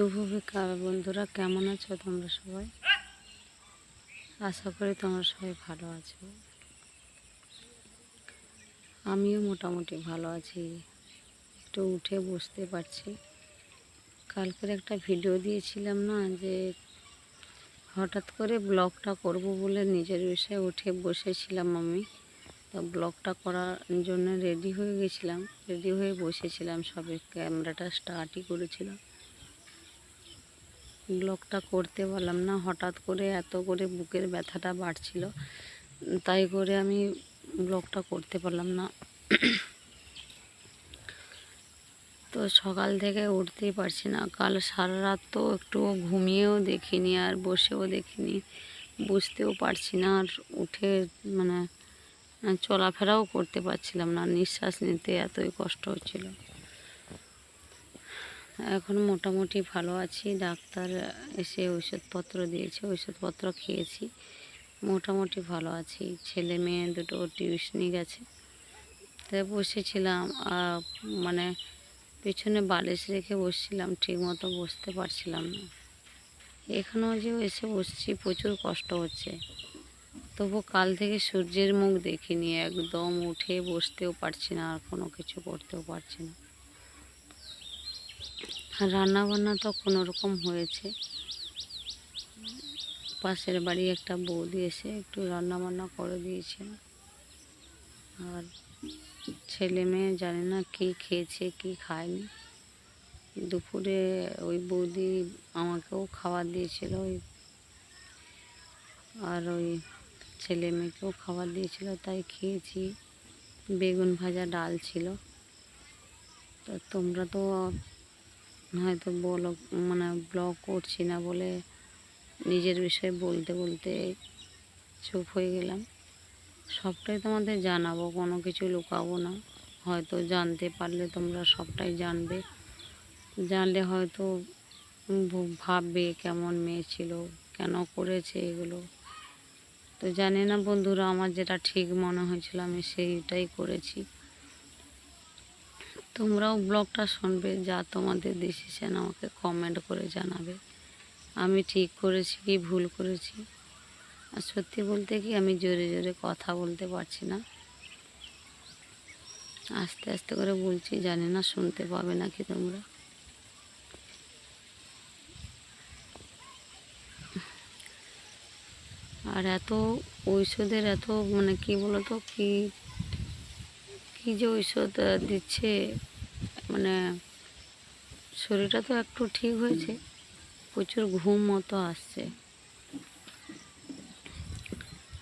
শুভ বিকাল বন্ধুরা, কেমন আছো তোমরা সবাই? আশা করি তোমরা সবাই ভালো আছো। আমিও মোটামুটি ভালো আছি। একটু উঠে বসতে পারছি। কালকের একটা ভিডিও দিয়েছিলাম না, যে হঠাৎ করে ব্লগটা করব বলে নিজের বিষয়ে উঠে বসেছিলাম আমি। তো ব্লগটা করার জন্য রেডি হয়ে গেছিলাম। রেডি হয়ে বসেছিলাম, সবে ক্যামেরাটা স্টার্টই করেছিলাম। ব্লগটা করতে পারলাম না। হঠাৎ করে এত করে বুকের ব্যথাটা বাড়ছিল। তাই করে আমি ব্লগটা করতে পারলাম না। তো সকাল থেকে উঠতেই পারছি না। কাল সারা রাত তো একটু ঘুমিয়েও দেখিনি আর বসেও দেখিনি। বুঝতেও পারছি না আর উঠে মানে চলাফেরাও করতে পারছিলাম না। নিঃশ্বাস নিতে এতই কষ্ট হচ্ছিল। এখন মোটামুটি ভালো আছি। ডাক্তার এসে ওষুধপত্র দিয়েছে ওষুধপত্র খেয়েছি। মোটামুটি ভালো আছি। ছেলে মেয়ে দুটো টিউশনি গেছে। তাই বসেছিলাম মানে পেছনে বালিশ রেখে বসছিলাম ঠিক মতো বসতে পারছিলাম না। এখানেও যে এসে বসছি, প্রচুর কষ্ট হচ্ছে। তবু কাল থেকে সূর্যের মুখ দেখিনি, একদম উঠে বসতেও পারছি না, আর কোনো কিছু করতেও পারছি না। রান্না বান্না তো কোনো রকম হয়েছে। পাশের বাড়ি একটা বৌদি এসে একটু রান্না বান্না করে দিয়েছে। আর ছেলে মেয়ে জানে না কি খেয়েছে, কি খায়নি। দুপুরে ওই বৌদি আমাকেও খাবার দিয়েছিল, ওই আর ওই ছেলে মেয়েকেও খাবার দিয়েছিল, তাই খেয়েছি। বেগুন ভাজা ডাল ছিল। তো তোমরা তো হয়তো বলো মানে ব্লগ করছি না বলে নিজের বিষয়ে বলতে বলতে চুপ হয়ে গেলাম। সবটাই তোমাদের জানাব, কোনো কিছু লুকাবো না। হয়তো জানতে পারলে তোমরা সবটাই জানবে। জানলে হয়তো ভাববে কেমন মেয়ে ছিল, কেন করেছে এগুলো। তো জানি না বন্ধুরা, আমার যেটা ঠিক মনে হয়েছিল আমি সেইটাই করেছি। তোমরাও ব্লগটা শুনবে, যা তোমাদের ডিসিশন আমাকে কমেন্ট করে জানাবে। আমি ঠিক করেছি কি ভুল করেছি? আর সত্যি বলতে কি আমি জোরে জোরে কথা বলতে পারছি না। আস্তে আস্তে করে বলছি, জানি না শুনতে পাবে নাকি তোমরা। আর এত ঔষধের এত মানে কি বলতো, কি কি যে ঔষধ দিচ্ছে। মানে শরীরটা তো একটু ঠিক হয়েছে। প্রচুর ঘুম মতো আসছে।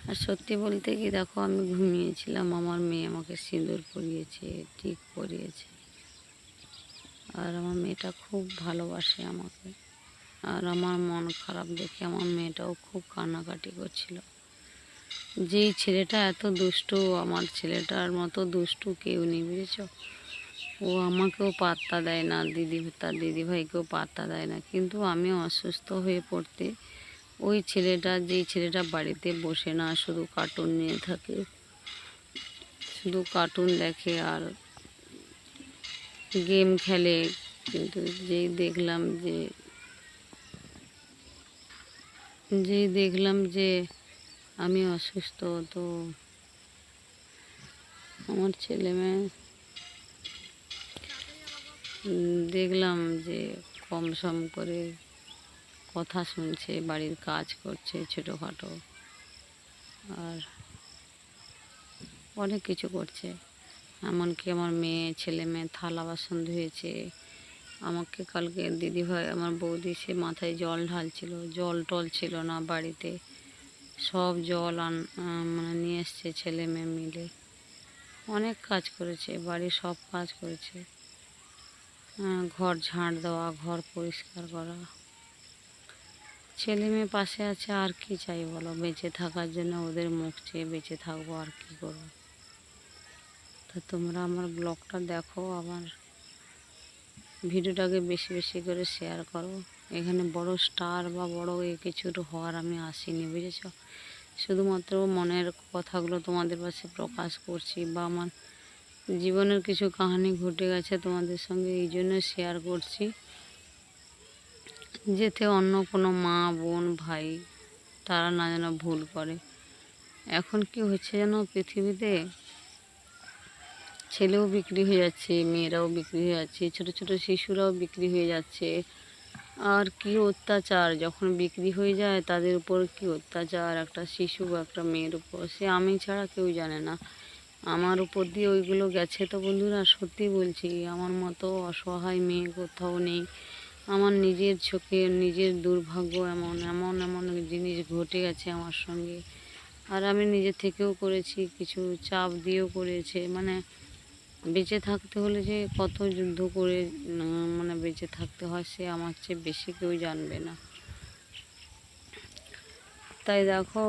আর সত্যি বলতে কি, দেখো, আমি ঘুমিয়েছিলাম। আমার মেয়ে আমাকে সিঁদুর পরিয়েছে, ঠিক পরিয়েছে। আর আমার মেয়েটা খুব ভালোবাসে আমাকে। আর আমার মন খারাপ দেখে আমার মেয়েটাও খুব কান্নাকাটি করছিল। যেই ছেলেটা এত দুষ্টু, আমার ছেলেটার মতো দুষ্টু কেউ নেই, বুঝেছ? ও আমাকেও পাত্তা দেয় না, দিদি তার দিদিভাইকেও পাত্তা দেয় না। কিন্তু আমি অসুস্থ হয়ে পড়তে ওই ছেলেটা, যেই ছেলেটা বাড়িতে বসে না, শুধু কার্টুন নিয়ে থাকে। শুধু কার্টুন দেখে আর গেম খেলে। কিন্তু যেই দেখলাম যে, যেই দেখলাম যে আমি অসুস্থ, তো আমার ছেলে মেয়ে দেখলাম যে কম সম করে কথা শুনছে, বাড়ির কাজ করছে ছোটোখাটো। আর অনেক কিছু করছে। এমনকি আমার মেয়ে, ছেলে মেয়ে থালা বাসন ধুয়েছে। আমাকে কালকে দিদিভাই, আমার বৌদি, সে মাথায় জল ঢালছিল। জল টল ছিল না বাড়িতে। সব জল আন মানে নিয়ে এসছে ছেলে মেয়ে মিলে। অনেক কাজ করেছে, বাড়ির সব কাজ করেছে। ঘর ঝাঁট দেওয়া, ঘর পরিষ্কার করা। ছেলে মেয়ে পাশে আছে, আর কি চাই বলো? বেঁচে থাকার জন্য ওদের মুখ চেয়ে বেঁচে থাকব, আর কি করব? তো তোমরা আমার ব্লগটা দেখো, আমার ভিডিওটাকে বেশি বেশি করে শেয়ার করো। এখানে বড় স্টার বা বড় এ কিছু হওয়ার আমি আসিনি, বুঝেছ? শুধুমাত্র মনের কথাগুলো তোমাদের পাশে প্রকাশ করছি বা আমার জীবনের কিছু কাহিনী ঘটে গেছে তোমাদের সঙ্গে, এই জন্য শেয়ার করছি। যেতে অন্য কোনো মা, বোন, ভাই, তারা না যেন ভুল করে। এখন কি হচ্ছে যেন পৃথিবীতে? ছেলেও বিক্রি হয়ে যাচ্ছে, মেয়েরাও বিক্রি হয়ে যাচ্ছে, ছোট ছোট শিশুরাও বিক্রি হয়ে যাচ্ছে। আর কি অত্যাচার, যখন বিক্রি হয়ে যায় তাদের উপর কি অত্যাচার, একটা শিশু বা একটা মেয়ের উপর? সে আমি ছাড়া কেউ জানে না। আমার উপর দিয়ে ওইগুলো গেছে। তো বন্ধুরা, সত্যি বলছি, আমার মতো অসহায় মেয়ে কোথাও নেই। আমার নিজের চোখে নিজের দুর্ভাগ্য এমন এমন এমন জিনিস ঘটে গেছে আমার সঙ্গে। আর আমি নিজে থেকেও করেছি, কিছু চাপ দিয়েও করেছে। মানে বেঁচে থাকতে হলে যে কত যুদ্ধ করে মানে বেঁচে থাকতে হয়, সে আমার চেয়ে বেশি কেউ জানবে না। তাই দেখো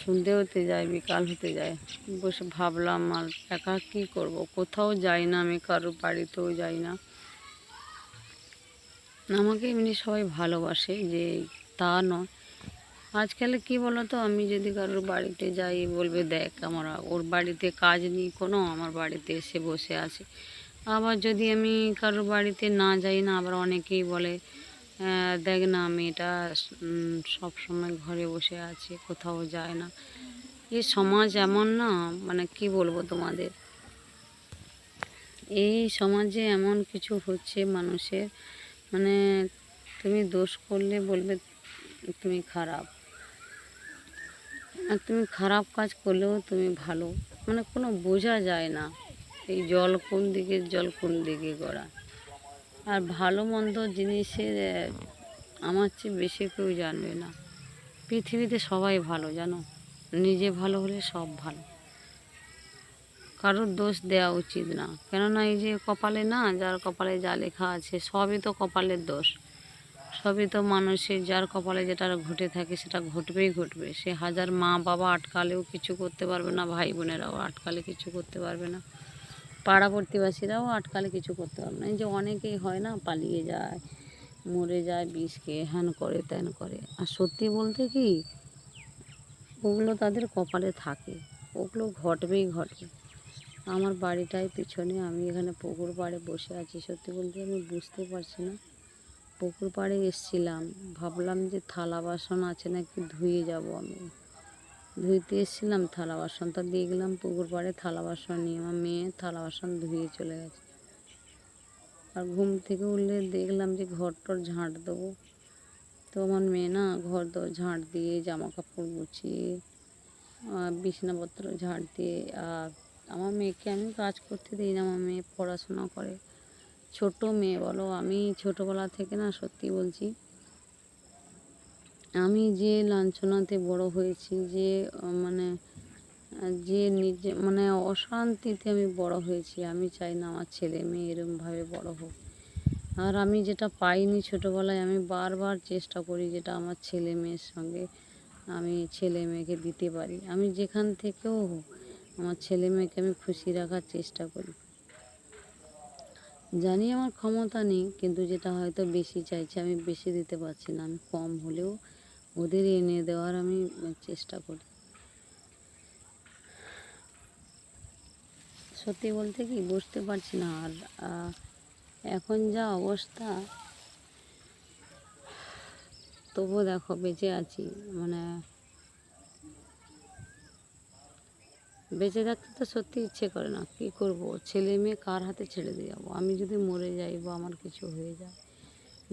সন্ধে হতে যায়, বিকাল হতে যায়। বসে ভাবলাম, আর একা কী করব? কোথাও যাই না আমি কারোর বাড়িতেও যাই না। আমাকে এমনি সবাই ভালোবাসে যে তা নয়। আজকাল কি বলো তো আমি যদি কারোর বাড়িতে যাই, বলবে, দেখ, আমার ওর বাড়িতে কাজ নেই কোনো, আমার বাড়িতে এসে বসে আছে। আবার যদি আমি কারোর বাড়িতে না যাই না, আবার অনেকেই বলে দেখ না মেয়েটা উম, সব সময় ঘরে বসে আছে কোথাও যায় না। এই সমাজ এমন না মানে কি বলব তোমাদের? এই সমাজে এমন কিছু হচ্ছে মানুষের মানে তুমি দোষ করলে বলবে তুমি খারাপ। আর তুমি খারাপ কাজ করলেও তুমি ভালো। মানে কোনো বোঝা যায় না এই জল কোন দিকে জল কোন দিকে গড়া। আর ভালো মন্দ জিনিসের আমার চেয়ে বেশি কেউ জানবে না। পৃথিবীতে সবাই ভালো, জানো? নিজে ভালো হলে সব ভালো। কারোর দোষ দেওয়া উচিত না। কেননা এই যে কপালে না, যার কপালে যা লেখা আছে, সবই তো কপালের দোষ। সবই তো মানুষের, যার কপালে যেটা ঘটে থাকে, সেটা ঘটবেই ঘটবে। সে হাজার মা বাবা আটকালেও কিছু করতে পারবে না ভাই বোনেরাও আটকালে কিছু করতে পারবে না। পাড়া প্রতিবাসীরাও আটকালে কিছু করতে পারবে না। এই যে অনেকেই হয় না, পালিয়ে যায়, মরে যায়, বিষ খেয়ে হ্যান করে, ত্যান করে। আর সত্যি বলতে কি, ওগুলো তাদের কপালে থাকে, ওগুলো ঘটবেই ঘটবে আমার বাড়িটায় পিছনে আমি এখানে পুকুর পাড়ে বসে আছি, সত্যি বলতে আমি বুঝতে পারছি না। পুকুর পাড়ে এসছিলাম, ভাবলাম যে থালা বাসন আছে নাকি ধুয়ে যাব আমি। ধুইতে এসেছিলাম থালা বাসন তা দেখলাম পুকুর পাড়ে থালা বাসন নিয়ে আমার মেয়ে থালা বাসন ধুয়ে চলে গেছে। আর ঘুম থেকে উঠলে দেখলাম যে ঘর টর ঝাঁট দেবো। তো আমার মেয়ে না ঘর দর ঝাঁট দিয়ে জামা কাপড় গুছিয়ে বিছানাপত্র ঝাঁট দিয়ে, আর আমার মেয়েকে আমি কাজ করতে দিই না, আমার মেয়ে পড়াশোনা করে। ছোট মেয়ে বলো, আমি ছোটোবেলা থেকে না সত্যি বলছি আমি যে লাঞ্ছনাতে বড় হয়েছি, যে মানে যে নিজে মানে অশান্তিতে আমি বড় হয়েছি, আমি চাই না আমার ছেলে মেয়ে এরমভাবে বড় হোক। আর আমি যেটা পাইনি ছোটোবেলায়, আমি বারবার চেষ্টা করি যেটা আমার ছেলে মেয়ের সঙ্গে আমি ছেলে মেয়েকে দিতে পারি। আমি যেখান থেকেও হোক, আমার ছেলে মেয়েকে আমি খুশি রাখার চেষ্টা করি। জানি আমার ক্ষমতা নেই, কিন্তু যেটা হয়তো বেশি চাইছে, আমি বেশি দিতে পারছি না, আমি কম হলেও ওদের এনে দেওয়ার আমি চেষ্টা করি। সত্যি বলতে কি, বুঝতে পারছি না। আর এখন যা অবস্থা, তবুও দেখো বেঁচে আছি। মানে বেঁচে থাকতে তো সত্যি ইচ্ছে করে না। কী করব? ছেলে মেয়ে কার হাতে ছেড়ে দিয়ে যাব? আমি যদি মরে যাই বা আমার কিছু হয়ে যায়,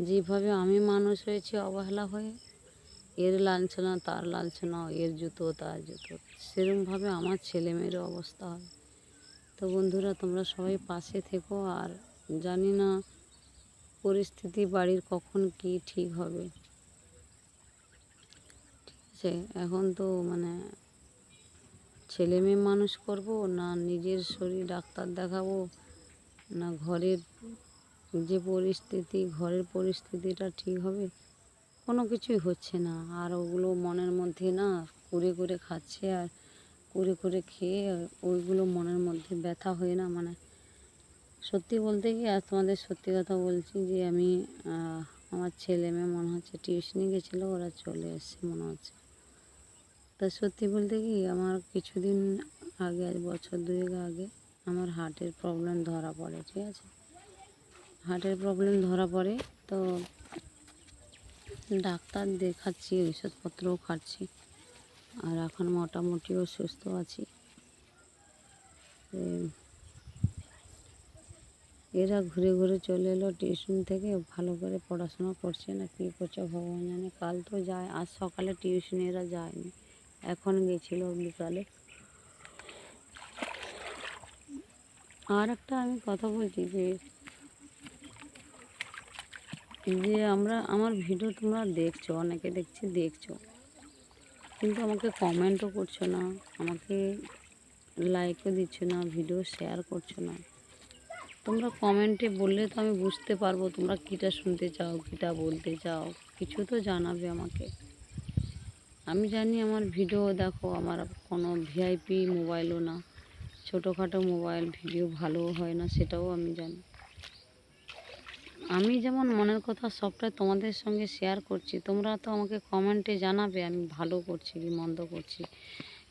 যেভাবে আমি মানুষ হয়েছি, অবহেলা হয়ে এর লাঞ্ছনা, তার লাঞ্ছনা, এর জুতো, তার জুতো। সেরকমভাবে আমার ছেলে মেয়েরও অবস্থা হয়। তো বন্ধুরা, তোমরা সবাই পাশে থেকো আর জানি না পরিস্থিতি বাড়ির কখন কি ঠিক হবে। ঠিক আছে, এখন তো মানে ছেলে মেয়ে মানুষ করব না নিজের শরীর ডাক্তার দেখাবো, না ঘরের যে পরিস্থিতি, ঘরের পরিস্থিতিটা ঠিক হবে? কোনো কিছুই হচ্ছে না। আর ওগুলো মনের মধ্যে না করে করে খাচ্ছে আর করে করে খেয়ে ওইগুলো মনের মধ্যে ব্যথা হয়ে না মানে সত্যি বলতে কি, আর তোমাদের সত্যি কথা বলছি যে আমি আমার ছেলে মেয়ে মনে হচ্ছে টিউশনি গেছিল, ওরা চলে এসছে মনে হচ্ছে। তা সত্যি বলতে কি, আমার কিছুদিন আগে, আজ বছর দুয়েক আগে আমার হার্টের প্রবলেম ধরা পড়ে, ঠিক আছে? হার্টের প্রবলেম ধরা পড়ে, তো ডাক্তার দেখাচ্ছি ওষুধপত্রও খাচ্ছি। আর এখন মোটামুটিও সুস্থ আছি। এরা ঘুরে ঘুরে চলে এলো টিউশন থেকে, ভালো করে পড়াশোনা করছে না, কী করছে ভগবান জানে। কাল তো যায়, আজ সকালে টিউশনে এরা যায়নি, এখন গেছিল বিকালে। আর একটা আমি কথা বলছি যে যে আমরা, আমার ভিডিও তোমরা দেখছ, অনেকে দেখছি দেখছ। কিন্তু আমাকে কমেন্টও করছ না, আমাকে লাইকও দিচ্ছ না ভিডিও শেয়ার করছ না। তোমরা কমেন্টে বললে তো আমি বুঝতে পারব তোমরা কীটা শুনতে চাও, কীটা বলতে চাও, কিছু তো জানাবে আমাকে। আমি জানি আমার ভিডিও দেখো, আমার কোনো ভিআইপি মোবাইলও না, ছোটোখাটো মোবাইল ভিডিও ভালো হয় না, সেটাও আমি জানি। আমি যেমন মনের কথা সবটাই তোমাদের সঙ্গে শেয়ার করছি, তোমরা তো আমাকে কমেন্টে জানাবে আমি ভালো করছি কি মন্দ করছি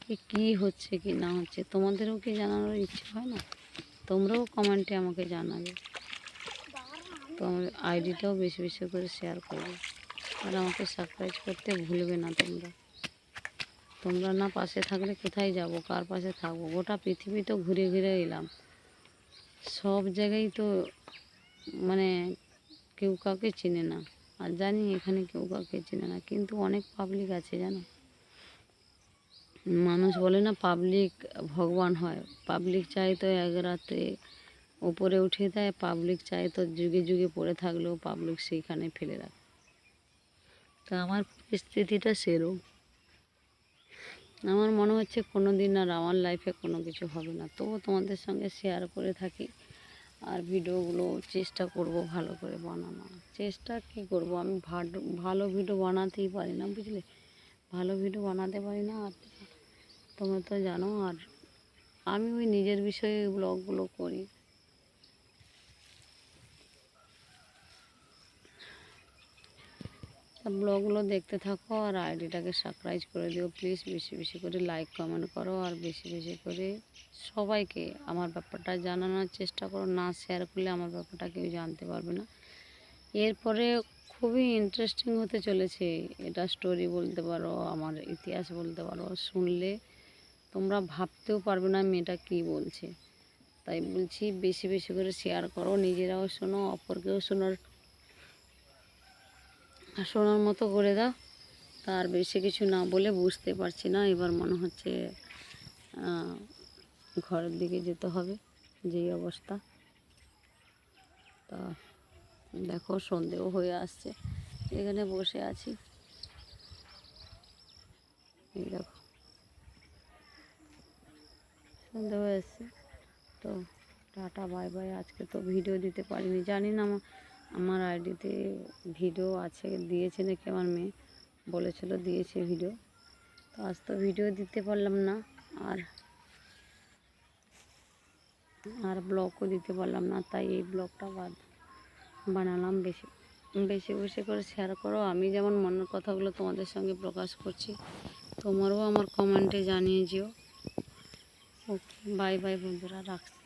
কি কী হচ্ছে কি না হচ্ছে, তোমাদেরও কি জানানোর ইচ্ছে হয় না? তোমরাও কমেন্টে আমাকে জানাবে। তো আইডিটাও বেশি বেশি করে শেয়ার করবে। আর আমাকে সাবস্ক্রাইব করতে ভুলবে না তোমরা। তোমরা না পাশে থাকলে কোথায় যাব, কার পাশে থাকব? গোটা পৃথিবী তো ঘুরে ঘুরে এলাম। সব জায়গায় তো মানে কেউ কাউকে চেনে না। আর জানি এখানে কেউ কাউকে চেনে না, কিন্তু অনেক পাবলিক আছে জানো? মানুষ বলে না পাবলিক ভগবান হয়। পাবলিক চাই তো এক রাতে ওপরে উঠিয়ে দেয় পাবলিক চাই তো যুগে যুগে পড়ে থাকলেও পাবলিক সেইখানে ফেলে রাখে। তো আমার পরিস্থিতিটা সেরকম আমার মনে হচ্ছে কোনো দিন আর আমার লাইফে কোনো কিছু হবে না। তবুও তোমাদের সঙ্গে শেয়ার করে থাকি। আর ভিডিওগুলো চেষ্টা করব ভালো করে বানানোর। চেষ্টা কি করব? আমি ভালো ভিডিও বানাতেই পারি না, বুঝলে? ভালো ভিডিও বানাতে পারি না আর তোমরা তো জানো, আর আমি ওই নিজের বিষয়ে ব্লগগুলো করি। তা ব্লগগুলো দেখতে থাকো আর আইডিটাকে সাবস্ক্রাইব করে দিও। প্লিজ বেশি বেশি করে লাইক কমেন্ট করো আর বেশি বেশি করে সবাইকে আমার ব্যাপারটা জানানোর চেষ্টা করো। না শেয়ার করলে আমার ব্যাপারটা কেউ জানতে পারবে না। এরপরে খুবই ইন্টারেস্টিং হতে চলেছে। এটা স্টোরি বলতে পারো, আমার ইতিহাস বলতে পারো, শুনলে তোমরা ভাবতেও পারবে না মেয়েটা কী বলছে। তাই বলছি, বেশি বেশি করে শেয়ার করো, নিজেরাও শোনো, অপরকেও শোনার শোনার মতো করে দাও। তার বেশি কিছু না বলে বুঝতে পারছি না। এবার মনে হচ্ছে ঘরের দিকে যেতে হবে, যেই অবস্থা। তা দেখো, সন্ধেও হয়ে আসছে। এখানে বসে আছি। এই দেখো। সন্ধে হয়ে এসছে। তো টাটা, বাই বাই। আজকে তো ভিডিও দিতে পারিনি। জানি না আমার আমার আইডিতে ভিডিও আছে, দিয়েছে নাকি আমার মেয়ে? বলেছিল দিয়েছে ভিডিও। তো আজ তো ভিডিও দিতে পারলাম না, আর আর ব্লগও দিতে পারলাম না, তাই এই ব্লগটা বাদ, বানালাম বেশি। বেশি বেশি করে শেয়ার করো। আমি যেমন মনের কথাগুলো তোমাদের সঙ্গে প্রকাশ করছি, তোমারও আমার কমেন্টে জানিয়ে যেও। ওকে বাই বাই বন্ধুরা, রাখছি।